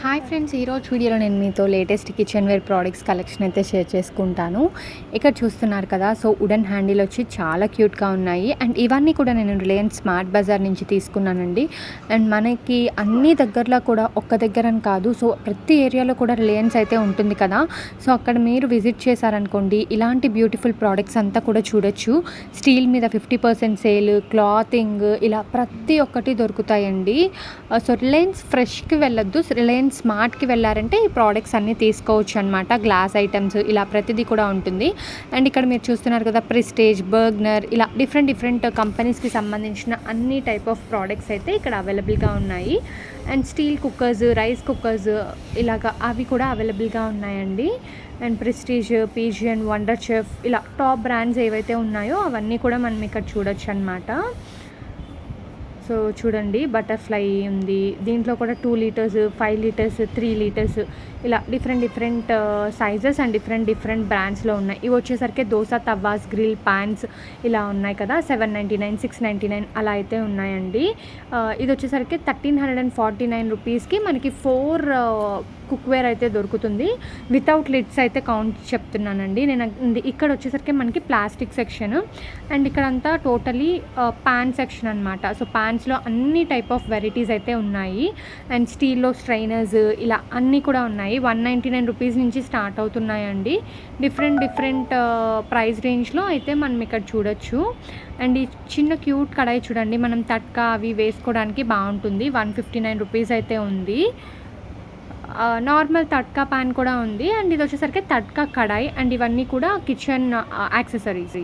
Hi friends ఈరోజు వీడియోలో నేను మీతో latest kitchen ware products collection అయితే షేర్ చేసుకుంటాను. ఇక్కడ చూస్తున్నారు కదా సో వుడెన్ హ్యాండిల్ వచ్చి చాలా క్యూట్గా ఉన్నాయి. అండ్ ఇవన్నీ కూడా నేను రిలయన్స్ స్మార్ట్ బజార్ నుంచి తీసుకున్నానండి. అండ్ మనకి అన్ని దగ్గరలో కూడా ఒక్క దగ్గర అని కాదు సో ప్రతి ఏరియాలో కూడా రిలయన్స్ అయితే ఉంటుంది కదా. సో అక్కడ మీరు విజిట్ చేశారనుకోండి ఇలాంటి బ్యూటిఫుల్ ప్రోడక్ట్స్ అంతా కూడా చూడొచ్చు. స్టీల్ మీద ఫిఫ్టీ పర్సెంట్ సేల్ క్లాతింగ్ ఇలా ప్రతి ఒక్కటి దొరుకుతాయండి. సో రిలయన్స్ ఫ్రెష్కి వెళ్ళొద్దు రిలయన్స్ స్మార్ట్కి వెళ్ళారంటే ఈ ప్రోడక్ట్స్ అన్నీ తీసుకోవచ్చు అనమాట గ్లాస్ ఐటమ్స్ ఇలా ప్రతిదీ కూడా ఉంటుంది. అండ్ ఇక్కడ మీరు చూస్తున్నారు కదా ప్రిస్టేజ్ బర్గ్నర్ ఇలా డిఫరెంట్ డిఫరెంట్ కంపెనీస్కి సంబంధించిన అన్ని టైప్ ఆఫ్ ప్రోడక్ట్స్ అయితే ఇక్కడ అవైలబుల్గా ఉన్నాయి. And steel cookers rice cookers ఇలాగ అవి కూడా అవైలబుల్గా ఉన్నాయండి. And Prestige Pigeon Wonderchef ఇలా టాప్ బ్రాండ్స్ ఏవైతే ఉన్నాయో అవన్నీ కూడా మనం ఇక్కడ చూడొచ్చు అనమాట సో చూడండి బటర్ఫ్లై ఉంది. దీంట్లో కూడా two litres five litres three litres ఇలా different different sizes and different different బ్రాండ్స్లో ఉన్నాయి. ఇవి వచ్చేసరికి దోశ తవాస్ గ్రిల్ ప్యాన్స్ ఇలా ఉన్నాయి కదా. Seven ninety nine six ninety nine అలా అయితే ఉన్నాయండి. Uh, ఇది వచ్చేసరికి thirteen hundred and forty nine రూపీస్కి మనకి ఫోర్ కుక్వేర్ అయితే దొరుకుతుంది. వితౌట్ లిడ్స్ అయితే కౌంట్ చెప్తున్నానండి. నేను ఇక్కడ వచ్చేసరికి మనకి ప్లాస్టిక్ సెక్షన్. అండ్ ఇక్కడంతా టోటలీ ప్యాన్ సెక్షన్ అనమాట సో ప్యాన్స్లో అన్ని టైప్ ఆఫ్ వెరైటీస్ అయితే ఉన్నాయి. అండ్ స్టీల్లో స్ట్రైనర్స్ ఇలా అన్నీ కూడా ఉన్నాయి. వన్ నైంటీ నైన్ రూపీస్ నుంచి స్టార్ట్ అవుతున్నాయండి. డిఫరెంట్ డిఫరెంట్ ప్రైస్ రేంజ్లో అయితే మనం ఇక్కడ చూడొచ్చు. అండ్ ఈ చిన్న క్యూట్ కడాయి చూడండి. మనం తట్కా అవి వేసుకోవడానికి బాగుంటుంది. వన్ ఫిఫ్టీ నైన్ రూపీస్ అయితే ఉంది. నార్మల్ తట్కా ప్యాన్ కూడా ఉంది. అండ్ ఇది వచ్చేసరికి తట్కా కడాయి. అండ్ ఇవన్నీ కూడా కిచెన్ యాక్సెసరీస్